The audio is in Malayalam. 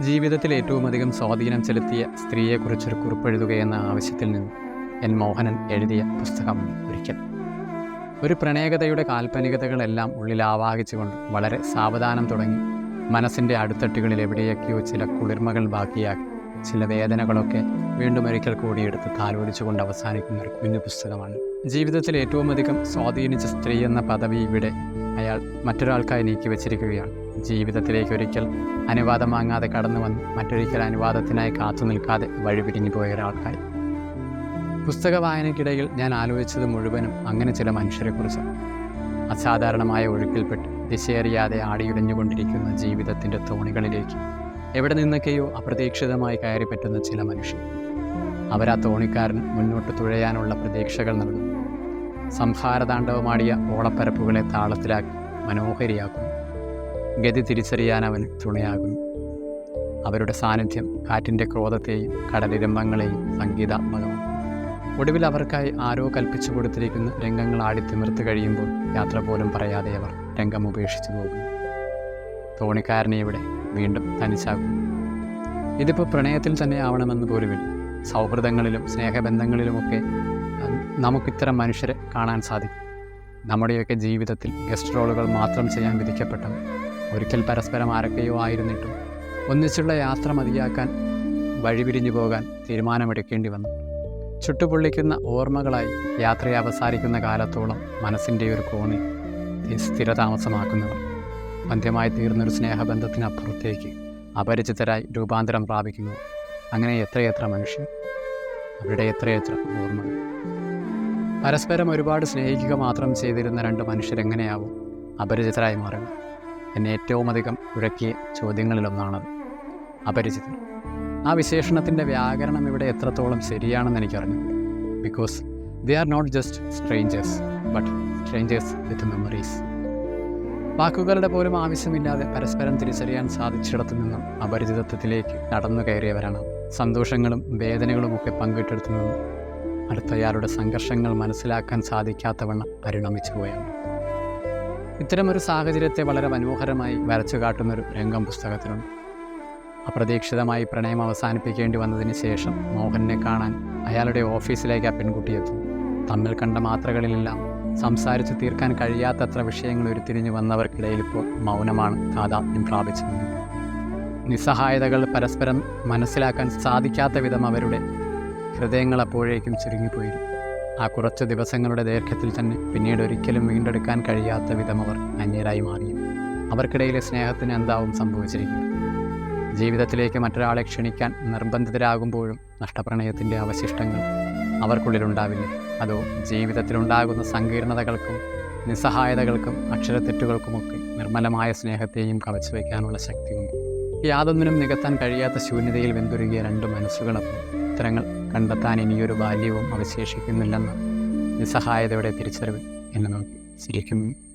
ജീവിതത്തിൽ ഏറ്റവും അധികം സ്വാധീനം ചെലുത്തിയ സ്ത്രീയെക്കുറിച്ചൊരു കുറിപ്പെഴുതുകയെന്ന ആവശ്യത്തിൽ നിന്ന് എൻ മോഹനൻ എഴുതിയ പുസ്തകം ഒരിക്കൽ. ഒരു പ്രണയകഥയുടെ കാൽപ്പനികതകളെല്ലാം ഉള്ളിൽ ആവാഹിച്ചുകൊണ്ട് വളരെ സാവധാനം തുടങ്ങി. മനസ്സിന്റെ അടുത്തട്ടുകളിൽ എവിടെയൊക്കെയോ ചില കുളിർമകൾ ബാക്കിയാക്കി. ചില വേദനകളൊക്കെ വീണ്ടും ഒരിക്കൽ കൂടിയെടുത്ത് താലോലിച്ചുകൊണ്ട് അവസാനിക്കുന്ന ഒരു കുഞ്ഞു പുസ്തകമാണ്. ജീവിതത്തിൽ ഏറ്റവും അധികം സ്വാധീനിച്ച സ്ത്രീ എന്ന പദവി ഇവിടെ അയാൾ മറ്റൊരാൾക്കായി നീക്കി വച്ചിരിക്കുകയാണ്. ജീവിതത്തിലേക്ക് ഒരിക്കൽ അനുവാദം വാങ്ങാതെ കടന്നു വന്ന് മറ്റൊരിക്കൽ അനുവാദത്തിനായി കാത്തു നിൽക്കാതെ വഴിപിരിഞ്ഞു പോയ ഒരാൾക്കായി. പുസ്തക വായനയ്ക്കിടയിൽ ഞാൻ ആലോചിച്ചത് മുഴുവനും അങ്ങനെ ചില മനുഷ്യരെക്കുറിച്ചാണ് അസാധാരണമായ ഒഴുക്കിൽപ്പെട്ട് ദിശയറിയാതെ ആടിയുലഞ്ഞുകൊണ്ടിരിക്കുന്ന ജീവിതത്തിന്റെ തോണികളിലേക്ക് എവിടെ നിന്നൊക്കെയോ അപ്രതീക്ഷിതമായി കയറി പറ്റുന്ന ചില മനുഷ്യർ. അവരാ തോണിക്കാരൻ മുന്നോട്ട് തുഴയാനുള്ള പ്രതീക്ഷകൾ നൽകുന്നു. സംഹാരതാണ്ഡവമാടിയ ഓളപ്പരപ്പുകളെ താളത്തിലാക്കി മനോഹരിയാക്കുന്നു. ഗതി തിരിച്ചറിയാൻ അവൻ തുണയാകുന്നു. അവരുടെ സാന്നിധ്യം കാറ്റിന്റെ ക്രോധത്തെയും കടലിരമ്പങ്ങളെയും സംഗീതാത്മകമാണ്. ഒടുവിൽ അവർക്കായി ആരോ കൽപ്പിച്ചു കൊടുത്തിരിക്കുന്ന രംഗങ്ങൾ ആടിത്തിമിർത്ത് കഴിയുമ്പോൾ യാത്ര പോലും പറയാതെ അവർ രംഗം ഉപേക്ഷിച്ചു പോകുന്നു. തോണിക്കാരനെ ഇവിടെ വീണ്ടും തനിച്ചാകും ഇതിപ്പോൾ പ്രണയത്തിൽ തന്നെ ആവണമെന്ന് പോലുമില്ല. സൗഹൃദങ്ങളിലും സ്നേഹബന്ധങ്ങളിലുമൊക്കെ നമുക്കിത്തരം മനുഷ്യരെ കാണാൻ സാധിക്കും. നമ്മുടെയൊക്കെ ജീവിതത്തിൽ ഗസ്റ്റ് റോളുകൾ മാത്രം ചെയ്യാൻ വിധിക്കപ്പെട്ടവർ ഒരിക്കൽ പരസ്പരം ആരൊക്കെയോ ആയിരുന്നിട്ടും ഒന്നിച്ചുള്ള യാത്ര മതിയാക്കാൻ വഴിപിരിഞ്ഞു പോകാൻ തീരുമാനമെടുക്കേണ്ടി വന്നു. ചുട്ടുപൊള്ളിക്കുന്ന ഓർമ്മകളായി യാത്ര അവസാനിക്കുന്ന കാലത്തോളം മനസ്സിന്റെ ഒരു കോണി സ്ഥിരതാമസമാക്കുന്നവർ അന്ത്യമായി തീർന്നൊരു സ്നേഹബന്ധത്തിനപ്പുറത്തേക്ക് അപരിചിതരായി രൂപാന്തരം പ്രാപിക്കുന്നു. അങ്ങനെ എത്രയെത്ര മനുഷ്യർ? അവരുടെ എത്രയെത്ര ഓർമ്മകൾ? പരസ്പരം ഒരുപാട് സ്നേഹിക്കുക മാത്രം ചെയ്തിരുന്ന രണ്ട് മനുഷ്യരെങ്ങനെയാവും അപരിചിതരായി മാറുക? എന്നെ ഏറ്റവും അധികം ഉഴക്കിയ ചോദ്യങ്ങളിലൊന്നാണത്. അപരിചിതൻ. ആ വിശേഷണത്തിന്റെ വ്യാകരണം ഇവിടെ എത്രത്തോളം ശരിയാണെന്ന് എനിക്കറിഞ്ഞു because they are not just strangers but strangers with memories വാക്കുകളുടെ പോലും ആവശ്യമില്ലാതെ പരസ്പരം തിരിച്ചറിയാൻ സാധിച്ചിടത്തു നിന്നും അപരിചിതത്വത്തിലേക്ക് നടന്നു കയറിയവരാണ്. സന്തോഷങ്ങളും വേദനകളുമൊക്കെ പങ്കിട്ടെടുത്തു നിന്നും അടുത്തയാളുടെ സംഘർഷങ്ങൾ മനസ്സിലാക്കാൻ സാധിക്കാത്തവണ്ണം പരിണമിച്ചു പോയാണ് ഇത്തരമൊരു സാഹചര്യത്തെ വളരെ മനോഹരമായി വരച്ചു കാട്ടുന്നൊരു രംഗം പുസ്തകത്തിലുണ്ട്. അപ്രതീക്ഷിതമായി പ്രണയം അവസാനിപ്പിക്കേണ്ടി വന്നതിന് ശേഷം മോഹനെ കാണാൻ അയാളുടെ ഓഫീസിലേക്ക് ആ പെൺകുട്ടി എത്തും. തമ്മിൽ കണ്ട മാത്രകളിലെല്ലാം സംസാരിച്ചു തീർക്കാൻ കഴിയാത്തത്ര വിഷയങ്ങൾ ഉരുത്തിരിഞ്ഞു വന്നവർക്കിടയിൽ ഇപ്പോൾ മൗനമാണ് താതാത്മ്യം പ്രാപിച്ചത് നിസ്സഹായതകൾ പരസ്പരം മനസ്സിലാക്കാൻ സാധിക്കാത്ത വിധം അവരുടെ ഹൃദയങ്ങൾ അപ്പോഴേക്കും ചുരുങ്ങിപ്പോയിരുന്നു. ആ കുറച്ച് ദിവസങ്ങളുടെ ദൈർഘ്യത്തിൽ തന്നെ പിന്നീട് ഒരിക്കലും വീണ്ടെടുക്കാൻ കഴിയാത്ത വിധം അവർ അന്യരായി മാറി. അവർക്കിടയിലെ സ്നേഹത്തിന് എന്താവും സംഭവിച്ചിരിക്കുക ജീവിതത്തിലേക്ക് മറ്റൊരാളെ ക്ഷണിക്കാൻ നിർബന്ധിതരാകുമ്പോഴും നഷ്ടപ്രണയത്തിന്റെ അവശിഷ്ടങ്ങൾ അവർക്കുള്ളിലുണ്ടാവില്ല. അതോ ജീവിതത്തിലുണ്ടാകുന്ന സങ്കീർണതകൾക്കും നിസ്സഹായതകൾക്കും അക്ഷരത്തെറ്റുകൾക്കുമൊക്കെ നിർമ്മലമായ സ്നേഹത്തെയും കവച്ചു വയ്ക്കാനുള്ള ശക്തിയുണ്ട്. യാതൊന്നിനും നികത്താൻ കഴിയാത്ത ശൂന്യതയിൽ വെന്തുരുകിയ രണ്ട് മനസ്സുകളപ്പോൾ ഉത്തരങ്ങൾ കണ്ടെത്താൻ ഇനിയൊരു ബാല്യവും അവശേഷിക്കുന്നില്ലെന്ന നിസ്സഹായതയുടെ തിരിച്ചറിവ് എന്നെ നോക്കി. ശരിക്കും